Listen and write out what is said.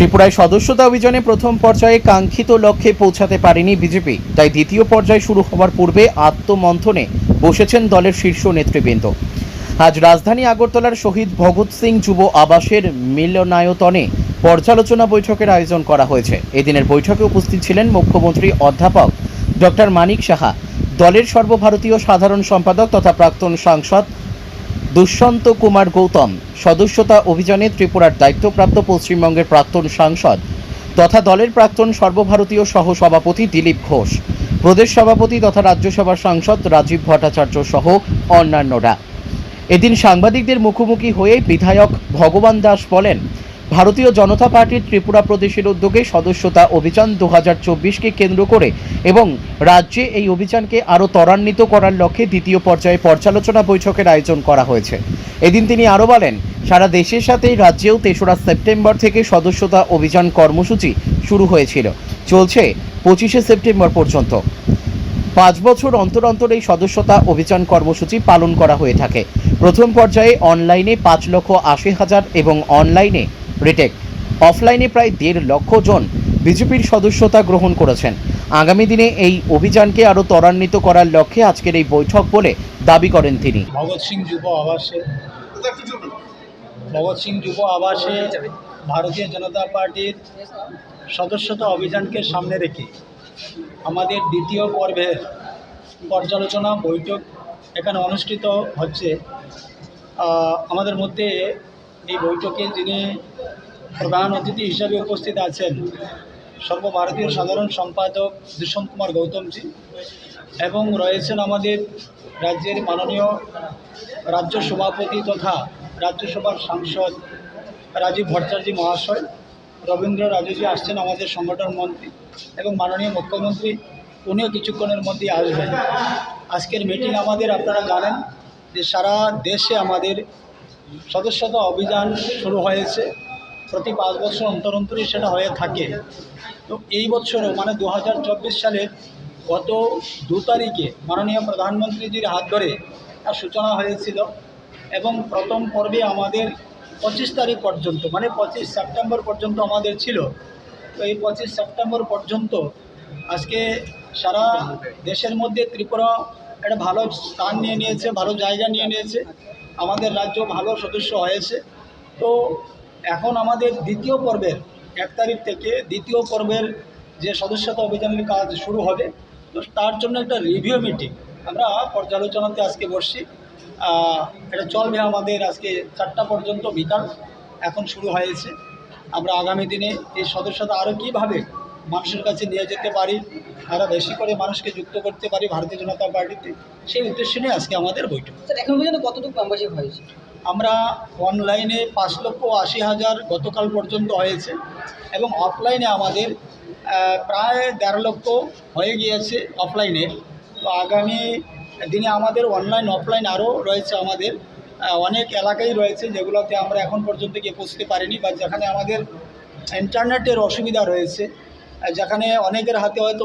ত্রিপুরায় সদস্যতা অভিযানে প্রথম পর্যায়ে কাঙ্ক্ষিত লক্ষ্যে পৌঁছাতে পারেনি বিজেপি। তাই দ্বিতীয় পর্যায় শুরু হওয়ার পূর্বে আত্মমন্থনে বসেছেন দলের শীর্ষ নেতৃবৃন্দ। আজ রাজধানী আগরতলার শহীদ ভগৎ সিং যুব আবাসের মিলনায়তনে পর্যালোচনা বৈঠকের আয়োজন করা হয়েছে। এদিনের বৈঠকে উপস্থিত ছিলেন মুখ্যমন্ত্রী অধ্যাপক ডক্টর মানিক সাহা। দলের সর্বভারতীয় সাধারণ সম্পাদক তথা প্রাক্তন সাংসদ দুষ্যন্ত কুমার গৌতম সদস্যতা অভিযানে ত্রিপুরার দায়িত্বপ্রাপ্ত পশ্চিমবঙ্গের প্রাক্তন সাংসদ তথা দলের প্রাক্তন সর্বভারতীয় সহ সভাপতি দিলীপ ঘোষ, প্রদেশ সভাপতি তথা রাজ্যসভার সাংসদ রাজীব ভট্টাচার্য সহ অন্যান্যরা। এদিন সাংবাদিকদের মুখোমুখি হয়ে বিধায়ক ভগবান দাস বলেন ভারতীয় জনতা পার্টির ত্রিপুরা প্রদেশের উদ্যোগে সদস্যতা অভিযান দু হাজার চব্বিশকে কেন্দ্র করে এবং রাজ্যে এই অভিযানকে আরও ত্বরান্বিত করার লক্ষ্যে দ্বিতীয় পর্যায়ে পর্যালোচনা বৈঠকের আয়োজন করা হয়েছে। এদিন তিনি আরও বলেন, সারা দেশের সাথেই রাজ্যেও তেসরা সেপ্টেম্বর থেকে সদস্যতা অভিযান কর্মসূচি শুরু হয়েছিল। চলছে পঁচিশে সেপ্টেম্বর পর্যন্ত। পাঁচ বছর অন্তর অন্তর এই সদস্যতা অভিযান কর্মসূচি পালন করা হয়ে থাকে। প্রথম পর্যায়ে অনলাইনে পাঁচ লক্ষ আশি হাজার এবং অনলাইনে রিটেক অফলাইনে প্রায় দেড় লক্ষ জন বিজেপির সদস্যতা গ্রহণ করেছেন। আগামী দিনে এই অভিযানকে আরও ত্বরান্বিত করার লক্ষ্যে আজকের এই বৈঠক বলে দাবি করেন তিনি। ভগৎ সিং যুব আবাসে ভগৎ সিং যুব আবাসে ভারতীয় জনতা পার্টির সদস্যতা অভিযানকে সামনে রেখে আমাদের দ্বিতীয় পর্বের পর্যালোচনা বৈঠক এখানে অনুষ্ঠিত হচ্ছে। আমাদের মধ্যে এই বৈঠকে যিনি প্রধান অতিথি হিসাবে উপস্থিত আছেন, সর্বভারতীয় সাধারণ সম্পাদক দুষ্যন্ত কুমার গৌতমজি এবং রয়েছেন আমাদের রাজ্যের মাননীয় রাজ্য সভাপতি তথা রাজ্যসভার সাংসদ রাজীব ভট্টাচার্য মহাশয়, রবীন্দ্র রাজুজি আসছেন আমাদের সংগঠন মন্ত্রী এবং মাননীয় মুখ্যমন্ত্রী, উনিও কিছুক্ষণের মধ্যেই আসবেন। আজকের মিটিং আমাদের আপনারা জানেন যে সারা দেশে আমাদের সদস্যতা অভিযান শুরু হয়েছে। প্রতি পাঁচ বছর অন্তর অন্তরই সেটা হয়ে থাকে। তো এই বছরও মানে দু সালের গত দু তারিখে মাননীয় প্রধানমন্ত্রীজির হাত ধরে তার সূচনা হয়েছিল এবং প্রথম পর্বে আমাদের পঁচিশ তারিখ পর্যন্ত মানে পঁচিশ সেপ্টেম্বর পর্যন্ত আমাদের ছিল। তো এই পঁচিশ সেপ্টেম্বর পর্যন্ত আজকে সারা দেশের মধ্যে ত্রিপুরা একটা ভালো স্থান নিয়ে নিয়েছে, ভালো জায়গা নিয়ে নিয়েছে। আমাদের রাজ্য ভালো সদস্য হয়েছে। তো এখন আমাদের দ্বিতীয় পর্বের এক তারিখ থেকে দ্বিতীয় পর্বের যে সদস্যতা অভিযানের কাজ শুরু হবে, তো তার জন্য একটা রিভিউ মিটিং আমরা পর্যালোচনাতে আজকে বসছি। এটা চলবে আমাদের আজকে চারটা পর্যন্ত বিকাল এখন শুরু হয়েছে। আমরা আগামী দিনে এই সদস্যতা আরও কীভাবে মানুষের কাছে নিয়ে যেতে পারি আরও বেশি করে মানুষকে যুক্ত করতে পারি ভারতীয় জনতা পার্টিতে সেই উদ্দেশ্য নিয়ে আজকে আমাদের বৈঠক। এখন পর্যন্ত কতটুকু মেম্বারশিপ হয়েছে? আমরা অনলাইনে পাঁচ লক্ষ আশি হাজার গতকাল পর্যন্ত হয়েছে এবং অফলাইনে আমাদের প্রায় দেড় লক্ষ হয়ে গিয়েছে অফলাইনে তো আগামী দিনে আমাদের অনলাইন অফলাইন আরও রয়েছে আমাদের অনেক এলাকাই রয়েছে যেগুলোতে আমরা এখন পর্যন্ত গিয়ে পৌঁছতে পারিনি বা যেখানে আমাদের ইন্টারনেটের অসুবিধা রয়েছে। যেখানে অনেকের হাতে হয়তো